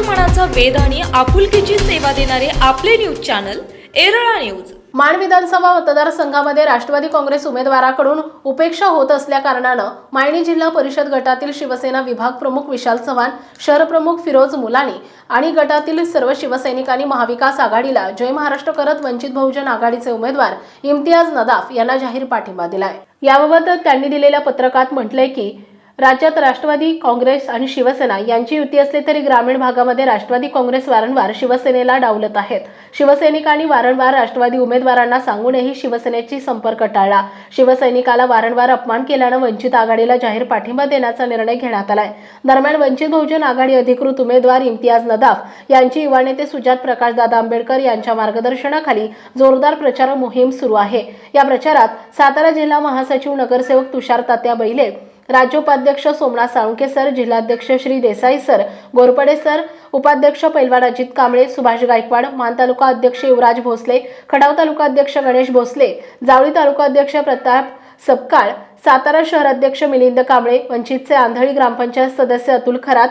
मनाचा वेध आणि आपुलकीची सेवा देणारे आपले न्यूज चॅनल एरळा न्यूज. माण विधानसभा मतदारसंघामध्ये राष्ट्रवादी काँग्रेस उमेदवाराकडून उपेक्षा होत असल्या कारणानं मायणी जिल्हा परिषद गटातील शिवसेना विभाग प्रमुख विशाल चव्हाण शहर प्रमुख फिरोज मुलानी आणि गटातील सर्व शिवसैनिकांनी महाविकास आघाडीला जय महाराष्ट्र करत वंचित बहुजन आघाडीचे उमेदवार इम्तियाज नदाफ यांना जाहीर पाठिंबा दिलाय. याबाबत त्यांनी दिलेल्या पत्रकात म्हटलंय की राज्यात राष्ट्रवादी काँग्रेस आणि शिवसेना यांची युती असली तरी ग्रामीण भागामध्ये राष्ट्रवादी काँग्रेस वारंवार शिवसेनेला डावलत आहेत. शिवसैनिकांनी वारंवार राष्ट्रवादी उमेदवारांना सांगूनही शिवसेनेची संपर्क टाळला. शिवसैनिकाला वारंवार अपमान केल्यानं वंचित आघाडीला जाहीर पाठिंबा देण्याचा निर्णय घेण्यात आलाय. दरम्यान वंचित बहुजन आघाडी अधिकृत उमेदवार इम्तियाज नदाफ यांची युवा नेते सुजात प्रकाशदादा आंबेडकर यांच्या मार्गदर्शनाखाली जोरदार प्रचार मोहीम सुरू आहे. या प्रचारात सातारा जिल्हा महासचिव नगरसेवक तुषार तात्या बैले राज्योपाध्यक्ष सोमनाथ साळुंके सर जिल्हाध्यक्ष श्री देसाई सर गोरपडे सर उपाध्यक्ष पैलवाड अजित कांबळे सुभाष गायकवाड मान तालुका अध्यक्ष युवराज भोसले खडाव तालुका अध्यक्ष गणेश भोसले जावळी तालुका अध्यक्ष प्रताप सपकाळ सातारा शहर अध्यक्ष मिलिंद कांबळे वंचितचे आंधळी ग्रामपंचायत सदस्य अतुल खरात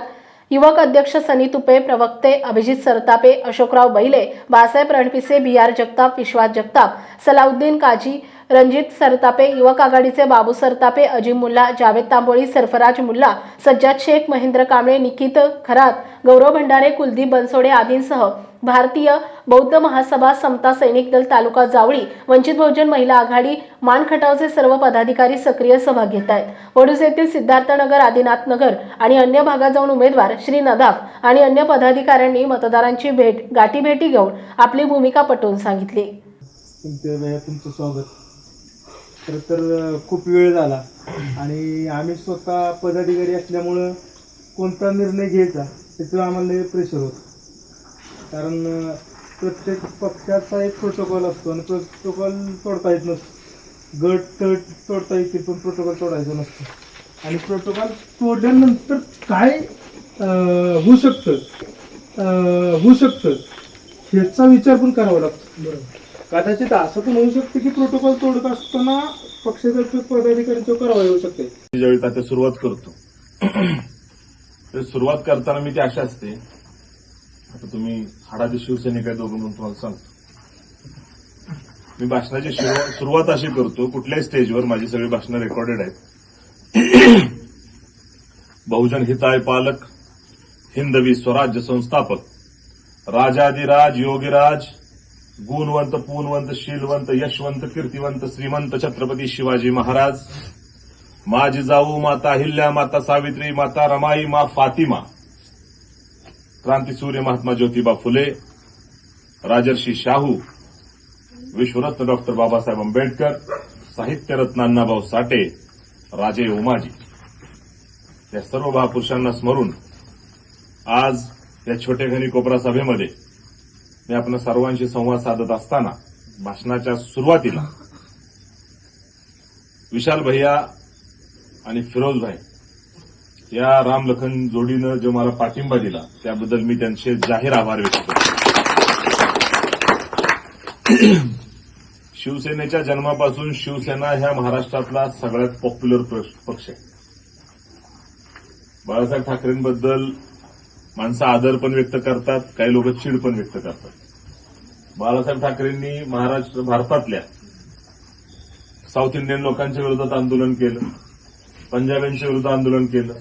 युवक अध्यक्ष सनी तुपे प्रवक्ते अभिजित सरतापे अशोकराव बैले बाळासाहेब रणपिसे बी आर जगताप विश्वास जगताप सलाउद्दीन काजी रणजित सरतापे युवक आघाडीचे बाबू सरतापे अजिम मुल्ला जावेद तांबोळी सरफराज मुल्ला सज्जाद शेख महेंद्र कांबळे निकित खरात गौरव भंडारे कुलदीप बनसोडे आदींसह भारतीय बौद्ध महासभा समता सैनिक दल तालुका जावळी वंचित बहुजन महिला आघाडी मान खटावचे सर्व पदाधिकारी सक्रिय सहभाग घेत आहेत. वडूज येथील सिद्धार्थनगर आदिनाथनगर आणि अन्य भागात जाऊन उमेदवार श्री नदाफ आणि अन्य पदाधिकाऱ्यांनी मतदारांची भेट गाठीभेटी घेऊन आपली भूमिका पटवून सांगितली. म्हणजे तुमचं स्वागत. खरं तर खूप वेळ झाला आणि आम्ही स्वतः पदाधिकारी असल्यामुळं कोणता निर्णय घ्यायचा त्याचं आम्हाला प्रेशर होतं. कारण प्रत्येक पक्षाचा एक प्रोटोकॉल असतो आणि प्रोटोकॉल तोडता येत नसतो. गट तट तोडता येतील पण प्रोटोकॉल तोडायचा नसतो. आणि प्रोटोकॉल तोडल्यानंतर काय होऊ शकतं? अं, होऊ शकतं? ह्याचा विचार पण करावा लागतो. बरोबर. कदाचित असं पण होऊ शकतं की प्रोटोकॉल तोडत असताना पक्षातर्फे पदाधिकाऱ्यांचं करावं येऊ शकते. ज्यावेळी आता सुरुवात करतो सुरुवात करताना मी ती अशा असते आता तुम्ही हाडाचे शिवसैनिक आहे दोघं म्हणून तुम्हाला सांगतो. मी भाषणाची सुरुवात अशी करतो कुठल्याही स्टेजवर माझी सगळी भाषणं रेकॉर्डेड आहेत. बहुजन हिताय पालक हिंदवी स्वराज्य संस्थापक राजाधिराज योगीराज गुणवंत पूनवंत शीलवंत यशवंत कीर्तिवंत श्रीमंत छत्रपती शिवाजी महाराज माझी जाऊ माता हिल्या माता सावित्री माता रमाई मा फातिमा. क्रांतीसूर्य महात्मा ज्योतिबा फुले राजर्षी शाहू विश्वरत्न डॉक्टर बाबासाहेब आंबेडकर साहित्यरत्न अण्णाभाऊ साठे राजे उमाजी. या सर्व महापुरुषांना स्मरून आज या छोटेखानी कोपरा सभेमध्ये मी आपण सर्वांशी संवाद साधत असताना भाषणाच्या सुरुवातीला विशाल भैया आणि फिरोज भाई या रामलखन जोडीनं जो मला पाठिंबा दिला त्याबद्दल मी त्यांचे जाहीर आभार व्यक्त करतो. शिवसेनेच्या जन्मापासून शिवसेना ह्या महाराष्ट्रातला सगळ्यात पॉप्युलर पक्ष आहे. बाळासाहेब ठाकरेंबद्दल माणसं आदर पण व्यक्त करतात काही लोक चीड पण व्यक्त करतात. बाळासाहेब ठाकरेंनी महाराष्ट्र भारतातल्या साऊथ इंडियन लोकांच्या विरोधात आंदोलन केलं पंजाब्यांच्या विरुद्ध आंदोलन केलं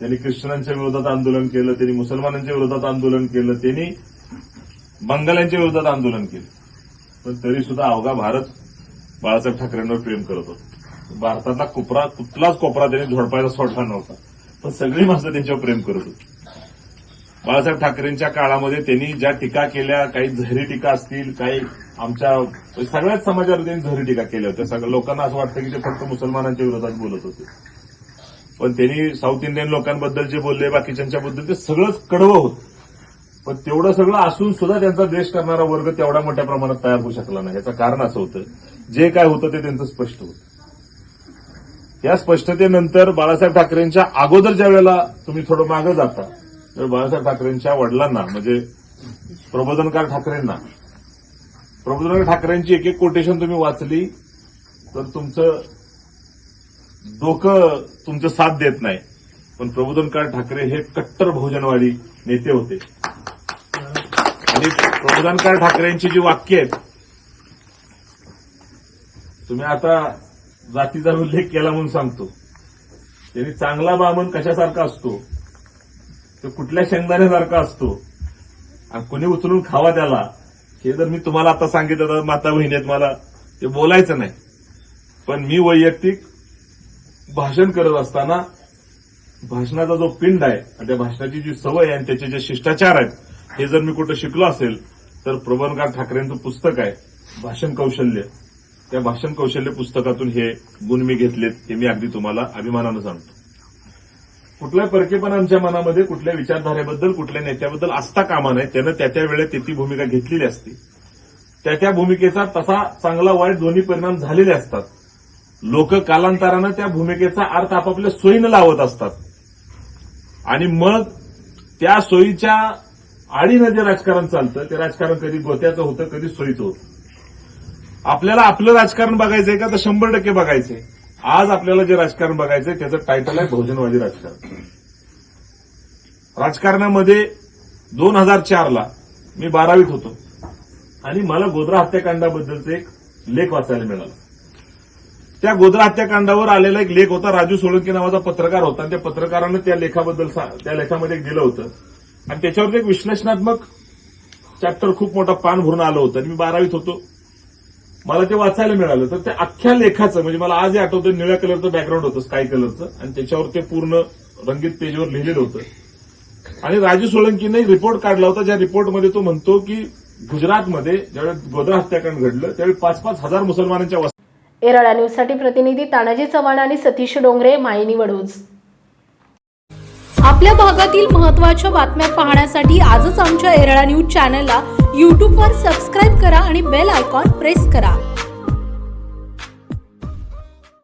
त्यांनी ख्रिश्चनांच्या विरोधात आंदोलन केलं त्यांनी मुसलमानांच्या विरोधात आंदोलन केलं त्यांनी बंगाल्यांच्या विरोधात आंदोलन केलं. पण तरी सुद्धा अवघा भारत बाळासाहेब ठाकरेंवर प्रेम करत होता. भारतातला कोपरा कुठलाच कोपरा त्यांनी झोडपायला सोडला नव्हता. पण सगळी माणसं त्यांच्यावर प्रेम करत होती. बाळासाहेब ठाकरेंच्या काळामध्ये त्यांनी ज्या टीका केल्या काही झहरी टीका असतील काही आमच्या सगळ्याच समाजावर त्यांनी झहरी टीका केल्या होत्या. सगळ्या लोकांना असं वाटतं की ते फक्त मुसलमानांच्या विरोधात बोलत होते. पण त्यांनी साऊथ इंडियन लोकांबद्दल जे बोलले बाकीच्यांच्याबद्दल ते सगळंच कडवं होतं. पण तेवढं सगळं असून सुद्धा त्यांचा द्वेष करणारा वर्ग तेवढ्या मोठ्या प्रमाणात तयार होऊ शकला नाही. याचं कारण असं होतं जे काय होतं ते त्यांचं स्पष्ट होतं. या स्पष्टतेनंतर बाळासाहेब ठाकरेंच्या अगोदर ज्या वेळेला तुम्ही थोडं मागं जाता तर बाळासाहेब ठाकरेंच्या वडिलांना म्हणजे प्रबोधनकार ठाकरेंना प्रबोधनकार ठाकरेंची एक एक कोटेशन तुम्ही वाचली तर तुमचं डोकं तुमचं साथ देत नाही. पण प्रबोधनकार ठाकरे हे कट्टर बहुजनवादी नेते होते. आणि प्रबोधनकार ठाकरेंची जी वाक्य आहेत तुम्ही आता जातीचा उल्लेख केला म्हणून सांगतो. त्यांनी चांगला बामण कशासारखा असतो? तो कुठल्या शेंगदाण्यासारखा असतो? आणि कुणी उचलून खावा त्याला? हे जर मी तुम्हाला आता सांगितलं तर माता बहिणीत मला ते बोलायचं नाही. पण मी वैयक्तिक भाषण करत असताना भाषणाचा जो पिंड आहे आणि त्या भाषणाची जी सवय आहे आणि त्याचे जे शिष्टाचार आहेत हे जर मी कुठं शिकलो असेल तर प्रबणकार ठाकरेंचं पुस्तक आहे भाषण कौशल्य. त्या भाषण कौशल्य पुस्तकातून हे गुण मी घेतलेत हे मी अगदी तुम्हाला अभिमानानं सांगतो. कुठलाही परकेपणांच्या मनामध्ये कुठल्या विचारधारेबद्दल कुठल्या नेत्याबद्दल असता कामा नये त्यानं त्या त्या वेळेत ती ती भूमिका घेतलेली असते. त्या त्या भूमिकेचा तसा चांगला वाईट दोन्ही परिणाम झालेले असतात. लोक कालांतरानं त्या भूमिकेचा अर्थ आपापल्या सोयीनं लावत असतात. आणि मग त्या सोयीच्या आडीनं जे राजकारण चालतं ते राजकारण कधी गोत्याचं होतं कधी सोयीचं होतं. आपल्याला आपलं राजकारण बघायचंय का तर शंभर टक्के बघायचंय. आज आपल्याला जे राजकारण बघायचंय त्याचं टायटल आहे बहुजनवादी राजकारण. राजकारणामध्ये दोन हजार चारला मी बारावीत होतो. आणि मला गोद्रा हत्याकांडाबद्दलचं एक लेख वाचायला मिळाला. त्या गोधरा हत्याकांडावर आलेला एक लेख होता. राजू सोळंकी नावाचा पत्रकार होता. आणि त्या पत्रकारानं त्या लेखाबद्दल त्या लेखामध्ये दिलं होतं. आणि त्याच्यावर एक विश्लेषणात्मक चॅप्टर खूप मोठा पान भरून आलं होतं. आणि मी बारावीत होतो. मला ते वाचायला मिळालं. तर त्या अख्ख्या लेखाचं म्हणजे मला आजही आठवतं निळ्या कलरचं बॅकग्राऊंड होतं स्काय कलरचं. आणि त्याच्यावर ते पूर्ण रंगीत पेजवर लिहिलेलं होतं. आणि राजू सोळंकीने रिपोर्ट काढला होता ज्या रिपोर्टमध्ये तो म्हणतो की गुजरातमध्ये ज्यावेळेस गोधरा हत्याकांड घडलं त्यावेळी पाच पाच हजार मुसलमानांच्या एरळा न्यूजसाठी प्रतिनिधी तानाजी चव्हाण आणि सतीश डोंगरे मायनी वडोज. आपल्या भागातील महत्त्वाच्या बातम्या पाहण्यासाठी आजच आमच्या एरळा न्यूज चॅनलला यूट्यूबवर सबस्क्राईब करा आणि बेल आयकॉन प्रेस करा.